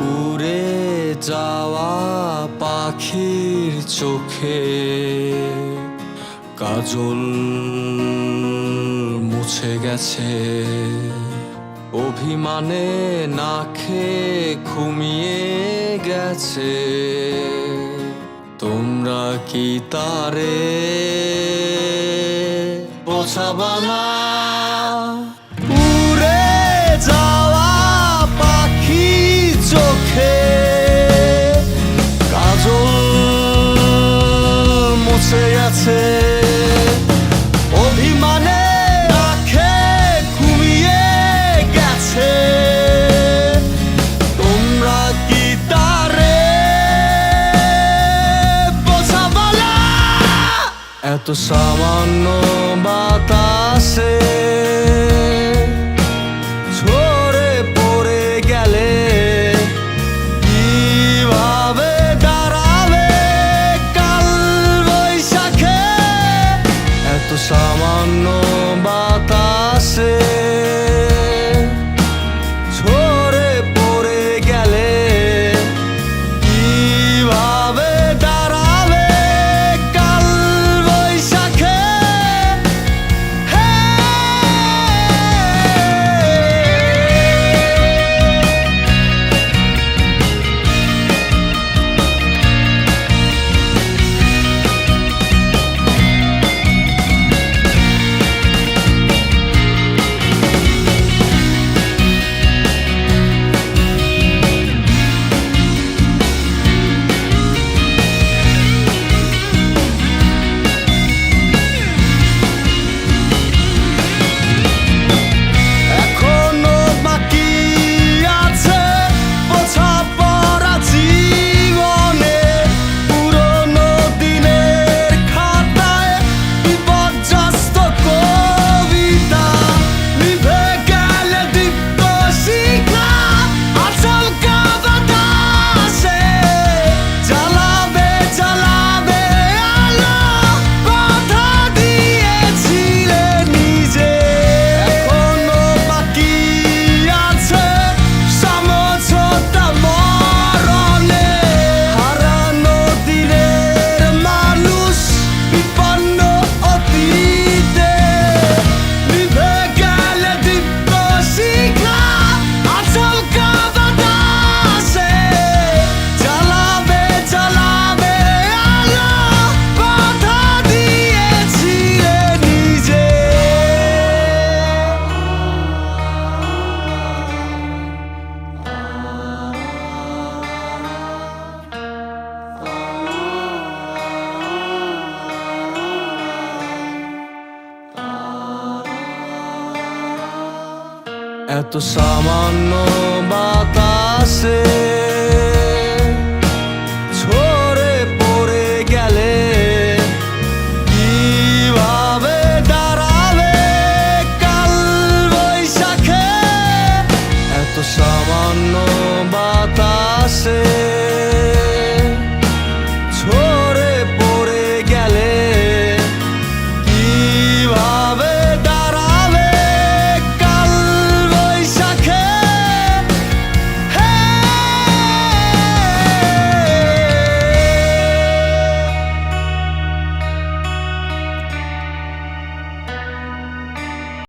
উড়ে যাওয়া পাখির চোখে কাজল মুছে গেছে। অভিমানে নাখে ঘুমিয়ে গেছে। তোমরা কি তারে বসাবানা গেছে অভিমানে রাখে ঘুমিয়ে গেছে। তোমরা কি তারে বোঝাবালা? এত সামান্য এত সামান্য বাতাসে